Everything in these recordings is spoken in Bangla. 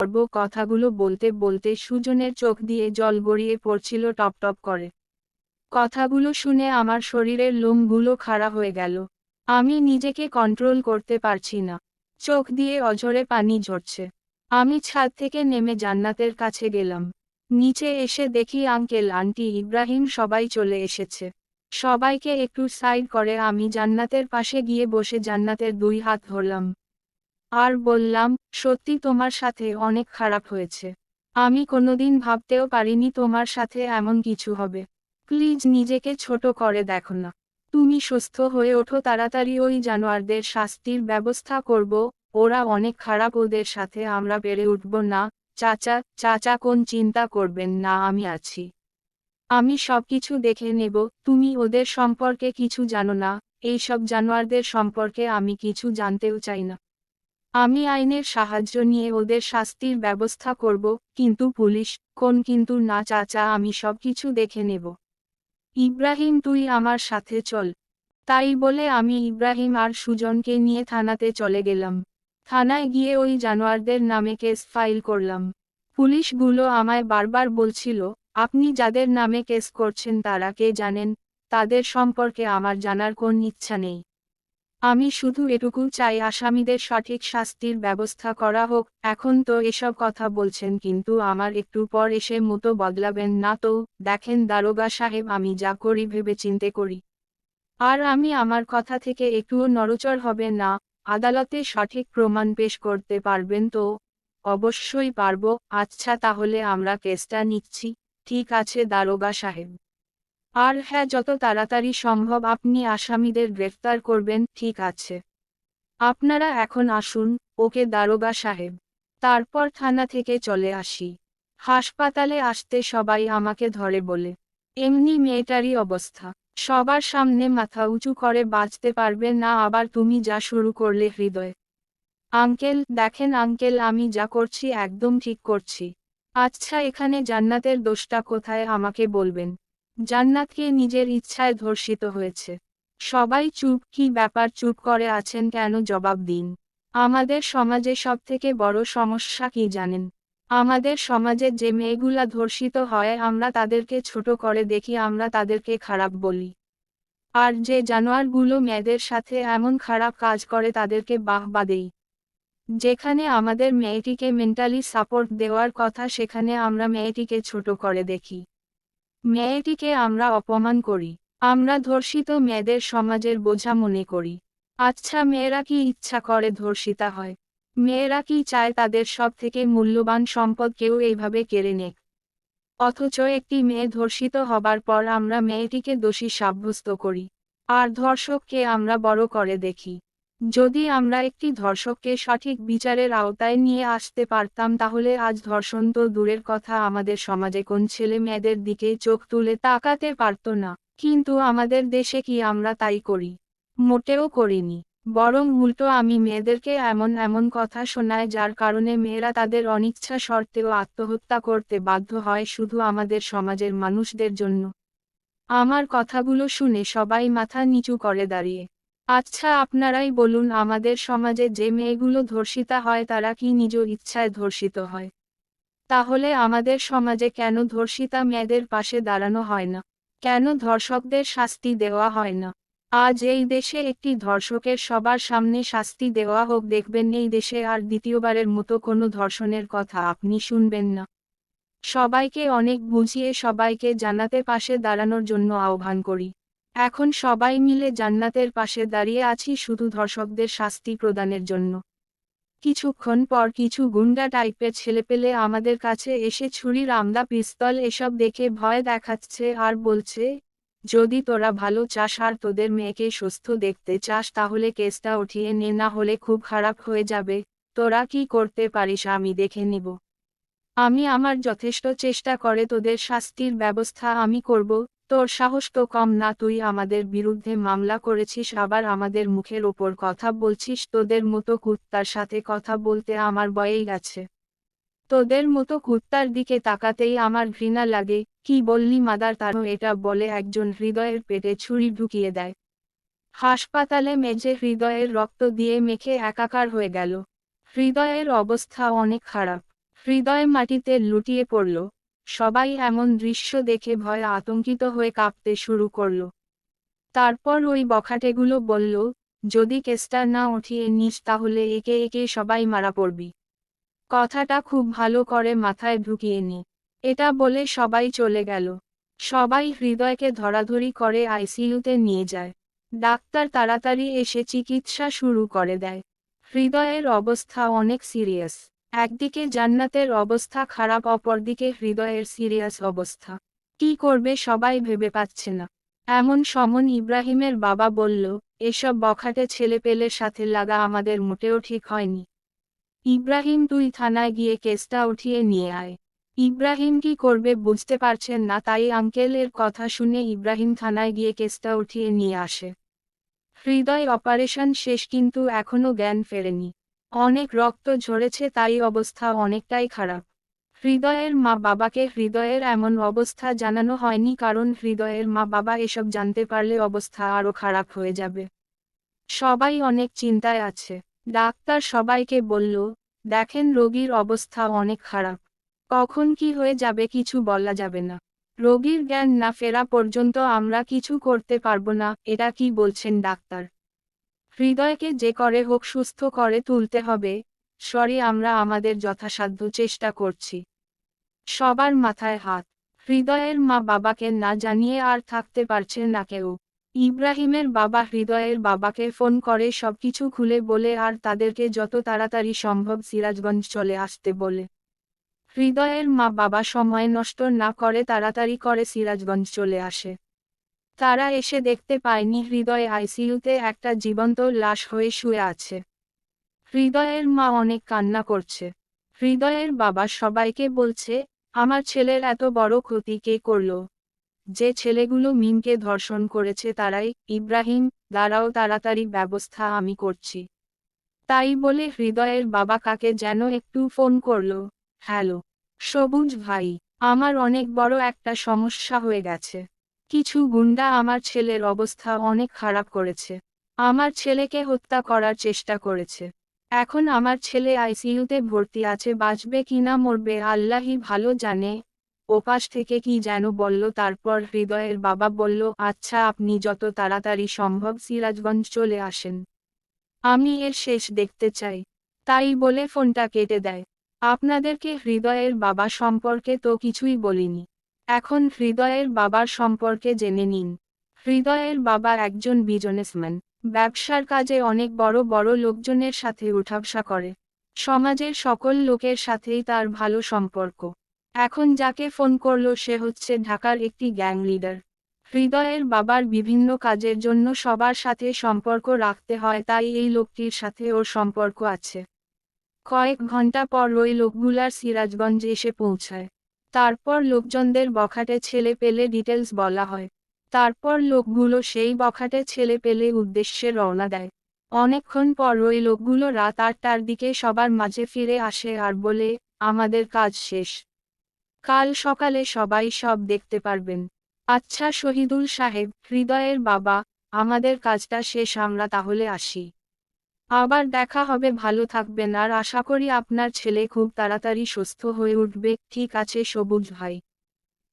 করব কথাগুলো বলতে বলতে সুজনের চোখ দিয়ে জল গড়িয়ে পড়ছিল টপ টপ করে। কথাগুলো শুনে আমার শরীরের লোমগুলো খাড়া হয়ে গেল। আমি নিজেকে কন্ট্রোল করতে পারছি না। চোখ দিয়ে অঝরে পানি ঝরছে। আমি ছাদ থেকে নেমে জান্নাতের কাছে গেলাম। নিচে এসে দেখি আঙ্কেল আন্টি ইব্রাহিম সবাই চলে এসেছে। সবাইকে একটু সাইড করে আমি জান্নাতের পাশে গিয়ে বসে জান্নাতের দুই হাত ধরলাম। আর বললাম, সত্যি তোমার সাথে অনেক খারাপ হয়েছে। আমি কোনোদিন ভাবতেও পারিনি তোমার সাথে এমন কিছু হবে। প্লিজ নিজেকে ছোট করে দেখো না। তুমি সুস্থ হয়ে ওঠো তাড়াতাড়ি ওই জানোয়ারদের শাস্তির ব্যবস্থা করব, ওরা অনেক খারাপ ওদের সাথে আমরা পেরে উঠব না। চাচা চাচা কোন চিন্তা করবেন না, আমি আছি। আমি সবকিছু দেখে নেব, তুমি ওদের সম্পর্কে কিছু জানো না, এইসব জানোয়ারদের সম্পর্কে আমি কিছু জানতেও চাই না। আমি আইনের সাহায্য নিয়ে ওদের শাস্তির ব্যবস্থা করব, কিন্তু পুলিশ, কোন কিন্তু না, চাচা, আমি সবকিছু দেখে নেব। ইব্রাহিম, তুই আমার সাথে চল। তাই বলে আমি ইব্রাহিম আর সুজনকে নিয়ে থানাতে চলে গেলাম। থানায় গিয়ে ওই জানোয়ারদের নামে কেস ফাইল করলাম। পুলিশগুলো আমায় বারবার বলছিল, আপনি যাদের নামে কেস করছেন তারা কে জানেন? তাদের সম্পর্কে আমার জানার কোন ইচ্ছা নেই। আমি শুধু এটুকু চাই আসামিদের সঠিক শাস্তির ব্যবস্থা করা হোক, এখন তো এসব কথা বলছেন কিন্তু আমার একটু পর এসে মতো বদলাবেন না তো, দেখেন দারোগা সাহেব আমি যা করি ভেবে চিন্তে করি। আর আমি আমার কথা থেকে একটুও নড়চড় হবে না, আদালতে সঠিক প্রমাণ পেশ করতে পারবেন তো? অবশ্যই পারব আচ্ছা তাহলে আমরা কেসটা নিচ্ছি, ঠিক আছে দারোগা সাহেব। আর হ্যাঁ যত তাড়াতাড়ি সম্ভব আপনি আসামিদের গ্রেফতার করবেন, ঠিক আছে। আপনারা এখন আসুন, ওকে দারোগা সাহেব। তারপর থানা থেকে চলে আসি। হাসপাতালে আসতে সবাই আমাকে ধরে বলে, এমনি মেয়েটারই অবস্থা। সবার সামনে মাথা উঁচু করে বাঁচতে পারবে না, আবার তুমি যা শুরু করলে হৃদয়। আঙ্কেল, দেখেন আঙ্কেল, আমি যা করছি একদম ঠিক করছি। আচ্ছা এখানে জান্নাতের দোষটা কোথায় আমাকে বলবেন। জান্নাতকে নিজের ইচ্ছায় ধর্ষিত হয়েছে। সবাই চুপ, কি ব্যাপার চুপ করে আছেন কেন জবাব দিন। আমাদের সমাজে সবথেকে বড় সমস্যা কি জানেন? আমাদের সমাজে যে মেয়েগুলা ধর্ষিত হয়, আমরা তাদেরকে ছোট করে দেখি, আমরা তাদেরকে খারাপ বলি। আর যে জানোয়ারগুলো মেয়েদের সাথে এমন খারাপ কাজ করে, তাদেরকে বাহবা দেই। যেখানে আমাদের মেয়েটিকে মেন্টালি সাপোর্ট দেওয়ার কথা, সেখানে আমরা মেয়েটিকে ছোট করে দেখি। মেয়েটিকে আমরা অপমান করি। আমরা ধর্ষিত মেয়েদের সমাজের বোঝা মনে করি। আচ্ছা মেয়েরা কি ইচ্ছা করে ধর্ষিতা হয়? মেয়েরা কি চায় তাদের সব থেকে মূল্যবান সম্পদ কেউ এইভাবে কেড়ে নেক? অথচ একটি মেয়ে ধর্ষিত হবার পর আমরা মেয়েটিকে দোষী সাব্যস্ত করি। আর ধর্ষককে আমরা বড় করে দেখি। যদি আমরা একটি ধর্ষককে সঠিক বিচারের আওতায় নিয়ে আসতে পারতাম তাহলে আজ ধর্ষণ তো দূরের কথা, আমাদের সমাজে কোন ছেলে মেয়েদের দিকে চোখ তুলে তাকাতে পারত না। কিন্তু আমাদের দেশে কি আমরা তাই করি? মোটেও করিনি। বরং উল্টো আমি মেয়েদেরকে এমন এমন কথা শোনায় যার কারণে মেয়েরা তাদের অনিচ্ছা সত্ত্বেও আত্মহত্যা করতে বাধ্য হয় শুধু আমাদের সমাজের মানুষদের জন্য। আমার কথাগুলো শুনে সবাই মাথা নিচু করে দাঁড়িয়ে আচ্ছা আপনারাই বলুন আমাদের সমাজে যে মেয়েগুলো ধর্ষিতা হয় তারা কি নিজ ইচ্ছায় ধর্ষিত হয়? তাহলে আমাদের সমাজে কেন ধর্ষিতা মেয়েদের পাশে দাঁড়ানো হয় না? কেন ধর্ষকদের শাস্তি দেওয়া হয় না? আজ এই দেশে একটি ধর্ষকের সবার সামনে শাস্তি দেওয়া হোক, দেখবেন এই দেশে আর দ্বিতীয়বারের মতো কোনো ধর্ষণের কথা আপনি শুনবেন না। সবাইকে অনেক বুঝিয়ে সবাইকে জানাতে পাশে দাঁড়ানোর জন্য আহ্বান করি। এখন সবাই মিলে জান্নাতের পাশে দাঁড়িয়ে আছি শুধু ধর্ষকদের শাস্তি প্রদানের জন্য। কিছুক্ষণ পর কিছু গুন্ডা টাইপের ছেলেপেলে আমাদের কাছে এসে ছুরির আমদা, পিস্তল এসব দেখে ভয় দেখাচ্ছে আর বলছে, যদি তোরা ভালো চাস আর তোদের মেয়েকে সুস্থ দেখতে চাস তাহলে কেসটা উঠিয়ে নে, না হলে খুব খারাপ হয়ে যাবে। তোরা কি করতে পারিস আমি দেখে নিব। আমি আমার যথেষ্ট চেষ্টা করে তোদের শাস্তির ব্যবস্থা আমি করব। তোর সাহস তো কম না, তুই আমাদের বিরুদ্ধে মামলা করেছিস, আবার আমাদের মুখের ওপর কথা বলছিস, তোদের মতো কুত্তার সাথে কথা বলতে আমার বয়েই গেছে। তোদের মতো কুত্তার দিকে তাকাতেই আমার ঘৃণা লাগে, কি বললি মাদার তারও এটা বলে একজন হৃদয়ের পেটে ছুরি ঢুকিয়ে দেয়। হাসপাতালে মেঝে হৃদয়ের রক্ত দিয়ে মেখে একাকার হয়ে গেল। হৃদয়ের অবস্থা অনেক খারাপ। হৃদয় মাটিতে লুটিয়ে পড়ল। সবাই এমন দৃশ্য দেখে ভয়ে আতঙ্কিত হয়ে কাঁপতে শুরু করল। তারপর ওই বখাটেগুলো বলল, যদি কেসটা না উঠিয়ে নিস তাহলে একে একে সবাই মারা পড়বি। কথাটা খুব ভালো করে মাথায় ঢুকিয়ে নি। এটা বলে সবাই চলে গেল। সবাই হৃদয়কে ধরাধরি করে আইসিইউতে নিয়ে যায়। ডাক্তার তাড়াতাড়ি এসে চিকিৎসা শুরু করে দেয়। হৃদয়ের অবস্থা অনেক সিরিয়াস। একদিকে জান্নাতের অবস্থা খারাপ, অপরদিকে হৃদয়ের সিরিয়াস অবস্থা। কি করবে সবাই ভেবে পাচ্ছে না। এমন সমন ইব্রাহিমের বাবা বলল, এসব বখাটে ছেলে ছেলেপেলের সাথে লাগা আমাদের মোটেও ঠিক হয়নি। ইব্রাহিম তুই থানায় গিয়ে কেসটা উঠিয়ে নিয়ে আয়। ইব্রাহিম কি করবে বুঝতে পারছেন না, তাই আঙ্কেলের কথা শুনে ইব্রাহিম থানায় গিয়ে কেসটা উঠিয়ে নিয়ে আসে। হৃদয় অপারেশন শেষ, কিন্তু এখনও জ্ঞান ফেরেনি। অনেক রক্ত ঝরেছে তাই অবস্থা অনেকটাই খারাপ। হৃদয়ের মা বাবাকে হৃদয়ের এমন অবস্থা জানানো হয়নি কারণ হৃদয়ের মা বাবা এসব জানতে পারলে অবস্থা আরও খারাপ হয়ে যাবে। সবাই অনেক চিন্তায় আছে। ডাক্তার সবাইকে বলল, দেখেন রোগীর অবস্থা অনেক খারাপ। কখন কি হয়ে যাবে কিছু বলা যাবে না। রোগীর জ্ঞান না ফেরা পর্যন্ত আমরা কিছু করতে পারব না, এটা কি বলছেন ডাক্তার? হৃদয়কে যে করে হোক সুস্থ করে তুলতে হবে। সরি আমরা আমাদের যথাসাধ্য চেষ্টা করছি। সবার মাথায় হাত। হৃদয়ের মা বাবাকে না জানিয়ে আর থাকতে পারছে না কেউ। ইব্রাহিমের বাবা হৃদয়ের বাবাকে ফোন করে সবকিছু খুলে বলে আর তাদেরকে যত তাড়াতাড়ি সম্ভব সিরাজগঞ্জ চলে আসতে বলে। হৃদয়ের মা বাবা সময় নষ্ট না করে তাড়াতাড়ি করে সিরাজগঞ্জ চলে আসে। তারা এসে দেখতে পায়নি হৃদয় আইসিইউতে একটা জীবন্ত লাশ হয়ে শুয়ে আছে। হৃদয়ের মা অনেক কান্না করছে। হৃদয়ের বাবা সবাইকে বলছে, আমার ছেলের এত বড় ক্ষতি কে করল? যে ছেলেগুলো মিমকে ধর্ষণ করেছে তারাই, ইব্রাহিম, দাঁড়াও তাড়াতাড়ি ব্যবস্থা আমি করছি। তাই বলে হৃদয়ের বাবা কাকে যেন একটু ফোন করল, হ্যালো, সবুজ ভাই, আমার অনেক বড় একটা সমস্যা হয়ে গেছে। কিছু গুন্ডা আমার ছেলের অবস্থা অনেক খারাপ করেছে। আমার ছেলেকে হত্যা করার চেষ্টা করেছে। এখন আমার ছেলে আইসিইউতে ভর্তি আছে, বাঁচবে কিনা মরবে আল্লাহই ভালো জানে। ওপাশ থেকে কি যেন বলল, তারপর হৃদয়ের বাবা বলল আচ্ছা আপনি যত তাড়াতাড়ি সম্ভব সিরাজগঞ্জ চলে আসেন। আমি এর শেষ দেখতে চাই। তাই বলে ফোনটা কেটে দেয়। আপনাদেরকে হৃদয়ের বাবা সম্পর্কে তো কিছুই বলিনি। এখন হৃদয়ের বাবার সম্পর্কে জেনে নিন। হৃদয়ের বাবা একজন বিজনেসম্যান। ব্যবসার কাজে অনেক বড় বড় লোকজনের সাথে উঠাবসা করে। সমাজের সকল লোকের সাথেই তার ভালো সম্পর্ক। এখন যাকে ফোন করল সে হচ্ছে ঢাকার একটি গ্যাং লিডার। হৃদয়ের বাবার বিভিন্ন কাজের জন্য সবার সাথে সম্পর্ক রাখতে হয় তাই এই লোকটির সাথে ওর সম্পর্ক আছে। কয়েক ঘণ্টা পর ওই লোকগুলার সিরাজগঞ্জে এসে পৌঁছায়। তারপর লোকজনদের বখাটে ছেলে পেলে ডিটেলস বলা হয়। তারপর লোকগুলো সেই বখাটে ছেলে পেলে উদ্দেশ্যে রওনা দেয়। অনেকক্ষণ পর ওই লোকগুলো রাত আটটার দিকে সবার মাঝে ফিরে আসে আর বলে, আমাদের কাজ শেষ। কাল সকালে সবাই সব দেখতে পারবেন। আচ্ছা শহীদুল সাহেব, হৃদয়ের বাবা, আমাদের কাজটা শেষ, আমরা তাহলে আসি। আবার দেখা হবে, ভালো থাকবেন। আর আশা করি আপনার ছেলে খুব তাড়াতাড়ি সুস্থ হয়ে উঠবে। ঠিক আছে, সবুজ ভাই।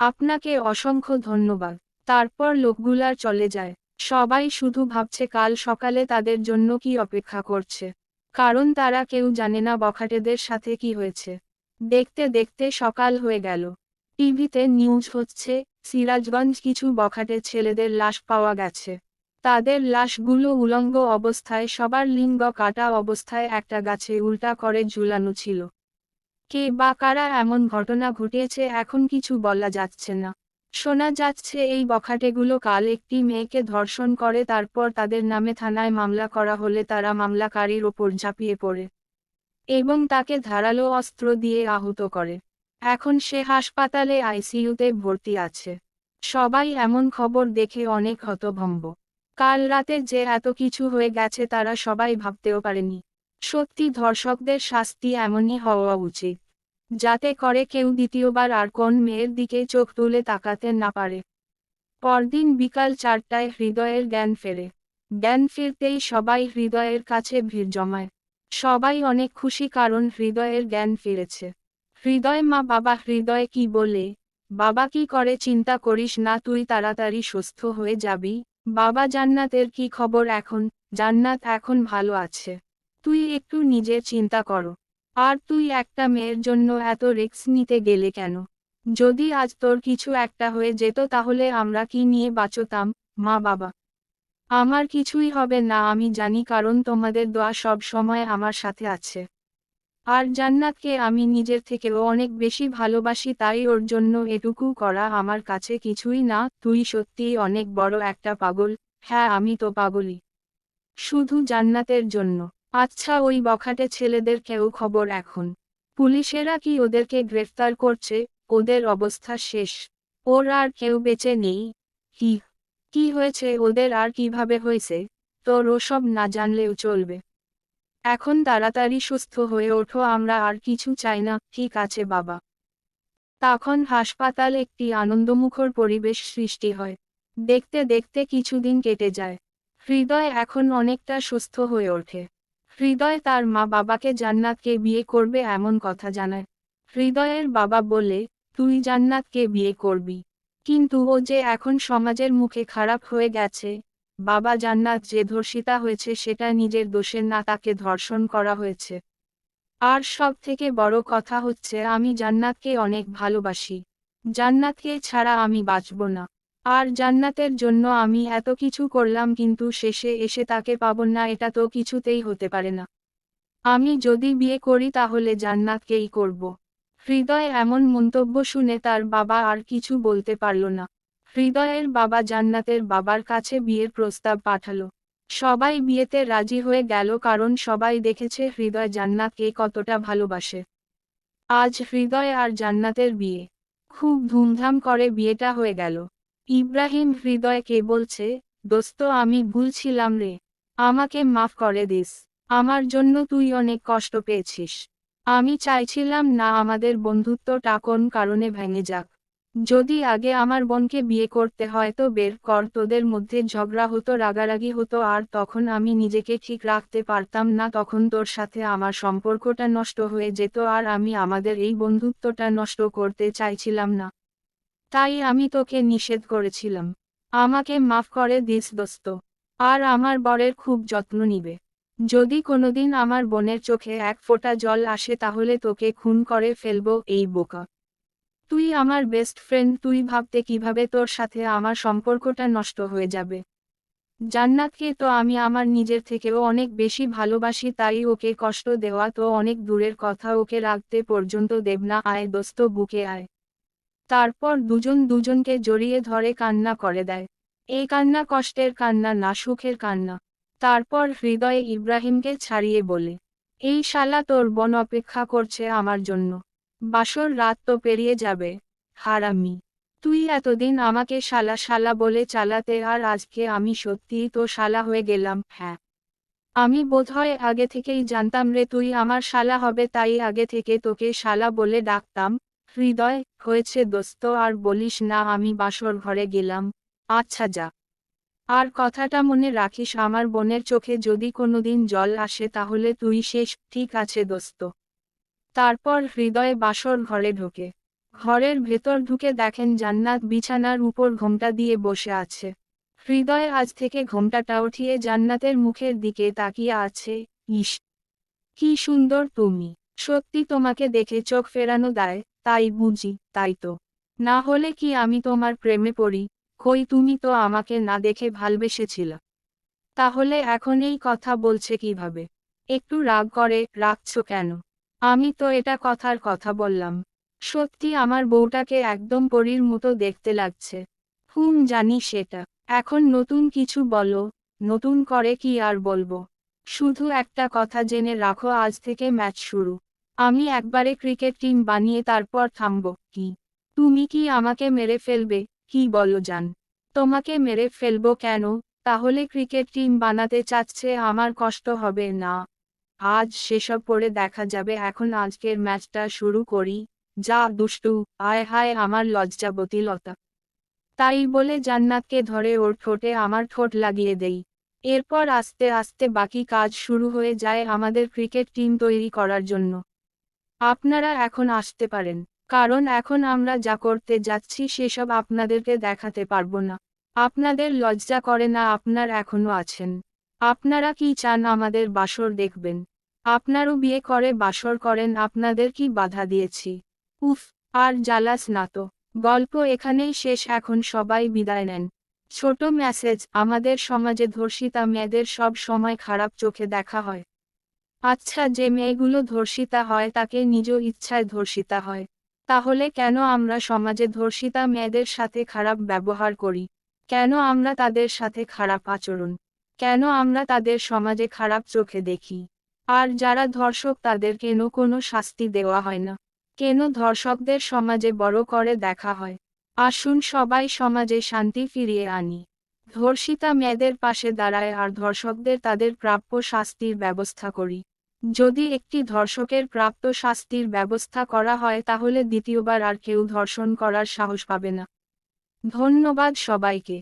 আপনাকে অসংখ্য ধন্যবাদ। তারপর লোকগুলার চলে যায়। সবাই শুধু ভাবছে, কাল সকালে তাদের জন্য কি অপেক্ষা করছে? কারণ তারা কেউ জানে না বখাটেদের সাথে কি হয়েছে। দেখতে দেখতে সকাল হয়ে গেল। টিভিতে নিউজ হচ্ছে, সিরাজগঞ্জ কিছু বখাটে ছেলেদের লাশ পাওয়া গেছে। তাদের লাশগুলো উলঙ্গ অবস্থায় সবার লিঙ্গ কাটা অবস্থায় একটা গাছে উল্টা করে ঝুলানো ছিল। কে বা কারা এমন ঘটনা ঘটিয়েছে এখন কিছু বলা যাচ্ছে না। শোনা যাচ্ছে এই বখাটেগুলো কাল একটি মেয়েকে ধর্ষণ করে তারপর তাদের নামে থানায় মামলা করা হলে তারা মামলাকারীর ওপর ঝাঁপিয়ে পড়ে এবং তাকে ধারালো অস্ত্র দিয়ে আহত করে। এখন সে হাসপাতালে আইসিইউতে ভর্তি আছে। সবাই এমন খবর দেখে অনেক হতভম্ব। কাল রাতে যে এত কিছু হয়ে গেছে তারা সবাই ভাবতেও পারেনি। সত্যি ধর্ষকদের শাস্তি এমনই হওয়া উচিত। যাতে করে কেউ দ্বিতীয়বার আর কোন মেয়ের দিকে চোখ তুলে তাকাতে না পারে। পরদিন বিকাল চারটায় হৃদয়ের জ্ঞান ফেরে। জ্ঞান ফিরতেই সবাই হৃদয়ের কাছে ভিড় জমায়। সবাই অনেক খুশি কারণ হৃদয়ের জ্ঞান ফিরেছে। হৃদয় মা বাবা, হৃদয় কি বলে? বাবা কি করে চিন্তা করিস না, তুই তাড়াতাড়ি সুস্থ হয়ে যাবি? বাবা জান্নাতের কি খবর এখন? জান্নাত এখন ভালো আছে। তুই একটু নিজের চিন্তা করো। আর তুই একটা মেয়ের জন্য এত রিস্ক নিতে গেলে কেন? যদি আজ তোর কিছু একটা হয়ে যেত তাহলে আমরা কি নিয়ে বাঁচতাম, মা বাবা? আমার কিছুই হবে না আমি জানি কারণ তোমাদের দোয়া সব সময় আমার সাথে আছে। আর জান্নাতকে আমি নিজের থেকেও অনেক বেশি ভালোবাসি, তাই ওর জন্য এটুকু করা আমার কাছে কিছুই না। তুই সত্যিই অনেক বড় একটা পাগল। হ্যাঁ আমি তো পাগলই। শুধু জান্নাতের জন্য। আচ্ছা ওই বখাটে ছেলেদের কেউ খবর এখন? পুলিশেরা কি ওদেরকে গ্রেফতার করছে? ওদের অবস্থা শেষ। ওর আর কেউ বেঁচে নেই। কি? কি হয়েছে? ওদের আর কীভাবে হয়েছে? তোর ওসব না জানলেও চলবে। এখন তাড়াতাড়ি সুস্থ হয়ে ওঠো, আমরা আর কিছু চাই না। ঠিক আছে, বাবা। তখন হাসপাতাল একটি আনন্দমুখর পরিবেশ সৃষ্টি হয়। দেখতে দেখতে কিছুদিন কেটে যায়। হৃদয় এখন অনেকটা সুস্থ হয়ে ওঠে। হৃদয় তার মা বাবাকে জান্নাতকে বিয়ে করবে এমন কথা জানায়। হৃদয়ের বাবা বলে, তুই জান্নাতকে বিয়ে করবি। কিন্তু ও যে এখন সমাজের মুখে খারাপ হয়ে গেছে বাবা জান্নাত যে ধর্ষিতা হয়েছে সেটা নিজের দোষের না, তাকে ধর্ষণ করা হয়েছে। আর সব থেকে বড় কথা হচ্ছে, আমি জান্নাতকে অনেক ভালোবাসি। জান্নাতকে ছাড়া আমি বাঁচব না। আর জান্নাতের জন্য আমি এত কিছু করলাম কিন্তু শেষে এসে তাকে পাব না, এটা তো কিছুতেই হতে পারে না। আমি যদি বিয়ে করি তাহলে জান্নাতকেই করব। হৃদয় এমন মন্তব্য শুনে তার বাবা আর কিছু বলতে পারল না। হৃদয়ের বাবা জান্নাতের বাবার কাছে বিয়ের প্রস্তাব পাঠালো। সবাই বিয়েতে রাজি হয়ে গেল কারণ সবাই দেখেছে হৃদয় জান্নাতকে কতটা ভালোবাসে। আজ হৃদয় আর জান্নাতের বিয়ে। খুব ধুমধাম করে বিয়েটা হয়ে গেল। ইব্রাহিম হৃদয়কে বলছে, দোস্ত, আমি ভুলছিলাম রে। আমাকে মাফ করে দিস। আমার জন্য তুই অনেক কষ্ট পেয়েছিস। আমি চাইছিলাম না আমাদের বন্ধুত্বটা কোন কারণে ভেঙে যাক। যদি আগে আমার বোনকে বিয়ে করতে হয় তো বের কর, তোদের মধ্যে ঝগড়া হতো, রাগারাগি হতো, আর তখন আমি নিজেকে ঠিক রাখতে পারতাম না, তখন তোর সাথে আমার সম্পর্কটা নষ্ট হয়ে যেত, আর আমি আমাদের এই বন্ধুত্বটা নষ্ট করতে চাইছিলাম না। তাই আমি তোকে নিষেধ করেছিলাম। আমাকে মাফ করে দিস দোস্ত। আর আমার বরের খুব যত্ন নিবে। যদি কোনোদিন আমার বোনের চোখে এক ফোঁটা জল আসে তাহলে তোকে খুন করে ফেলব এই বোকা। তুই আমার বেস্ট ফ্রেন্ড তুই ভাবতে কীভাবে তোর সাথে আমার সম্পর্কটা নষ্ট হয়ে যাবে? জান্নাতকে তো আমি আমার নিজের থেকেও অনেক বেশি ভালোবাসি, তাই ওকে কষ্ট দেওয়া তো অনেক দূরের কথা, ওকে রাখতে পর্যন্ত দেব না, আয় দোস্ত, বুকে আয়। তারপর দুজন দুজনকে জড়িয়ে ধরে কান্না করে দেয়। এই কান্না কষ্টের কান্না না, সুখের কান্না। তারপর হৃদয়ে ইব্রাহিমকে ছাড়িয়ে বলে, এই শালা তোর বন অপেক্ষা করছে আমার জন্য। বাসর রাত তো পেরিয়ে যাবে, হারামি। তুই এতদিন আমাকে শালা শালা বলে চালাতে আর আজকে আমি সত্যিই তো শালা হয়ে গেলাম হ্যাঁ। আমি বোধহয় আগে থেকেই জানতাম রে তুই আমার শালা হবে, তাই আগে থেকে তোকে শালা বলে ডাকতাম। হৃদয়, হয়েছে দোস্ত, আর বলিস না আমি বাসর ঘরে গেলাম। আচ্ছা যা। আর কথাটা মনে রাখিস, আমার বোনের চোখে যদি কোনোদিন জল আসে তাহলে তুই শেষ, ঠিক আছে দোস্ত। তারপর হৃদয়ে বাসর ঘরে ঢোকে। ঘরের ভেতর ঢুকে দেখেন জান্নাত বিছানার উপর ঘোমটা দিয়ে বসে আছে। হৃদয় আজ থেকে ঘোমটাটা উঠিয়ে জান্নাতের মুখের দিকে তাকিয়ে আছে ইস কি সুন্দর তুমি। সত্যি তোমাকে দেখে চোখ ফেরানো দেয়, তাই বুঝি, তাই তো। না হলে কি আমি তোমার প্রেমে পড়ি? কই তুমি তো আমাকে না দেখে ভালবেসেছিল। তাহলে এখন এই কথা বলছে কীভাবে? একটু রাগ করে রাখছ কেন? আমি তো এটা কথার কথা বললাম। সত্যি আমার বউটাকে একদম পরীর মতো দেখতে লাগছে। হুম, জানি সেটা। এখন নতুন কিছু বলো, নতুন করে কি আর বলব? শুধু একটা কথা জেনে রাখো, আজ থেকে ম্যাচ শুরু। আমি একবারে ক্রিকেট টিম বানিয়ে তারপর থামব, কি? তুমি কি আমাকে মেরে ফেলবে, কি বলো জান? তোমাকে মেরে ফেলব কেন? তাহলে ক্রিকেট টিম বানাতে চাচ্ছে, আমার কষ্ট হবে না। আজ সেসব পরে দেখা যাবে। এখন আজকের ম্যাচটা শুরু করি। যা দুষ্টু, আয় হায় আমার লজ্জাবতী লতা তাই বলে জান্নাতকে ধরে ওর ঠোঁটে আমার ঠোঁট লাগিয়ে দেই। এরপর আস্তে আস্তে বাকি কাজ শুরু হয়ে যায় আমাদের ক্রিকেট টিম তৈরি করার জন্য। আপনারা এখন আসতে পারেন। কারণ এখন আমরা যা করতে যাচ্ছি সেসব আপনাদেরকে দেখাতে পারব না। আপনাদের লজ্জা করে না আপনার এখনও আছেন। আপনারা কি চান আমাদের বাসর দেখবেন? আপনারও বিয়ে করে, বাসর করেন, আপনাদের কি বাধা দিয়েছি? উফ, আর জ্বালাস না তো। গল্প এখানেই শেষ, এখন সবাই বিদায় নেন। ছোট মেসেজ, আমাদের সমাজে ধর্ষিতা মেয়েদের সব সময় খারাপ চোখে দেখা হয়। আচ্ছা যে মেয়েগুলো ধর্ষিতা হয়, তাকে নিজ ইচ্ছায় ধর্ষিতা হয়। তাহলে কেন আমরা সমাজে ধর্ষিতা মেয়েদের সাথে খারাপ ব্যবহার করি? কেন আমরা তাদের সাথে খারাপ আচরণ? কেন আমরা তাদের সমাজে খারাপ চোখে দেখি? আর যারা ধর্ষক তাদের কেন কোনো শাস্তি দেওয়া হয় না? কেন ধর্ষকদের সমাজে বড় করে দেখা হয়? আসুন সবাই সমাজে শান্তি ফিরিয়ে আনি। ধর্ষিতা মেয়েদের পাশে দাঁড়ায় আর ধর্ষকদের তাদের প্রাপ্য শাস্তির ব্যবস্থা করি। যদি একটি ধর্ষকের প্রাপ্ত শাস্তির ব্যবস্থা করা হয় তাহলে দ্বিতীয়বার আর কেউ ধর্ষণ করার সাহস পাবে না। ধন্যবাদ সবাইকে।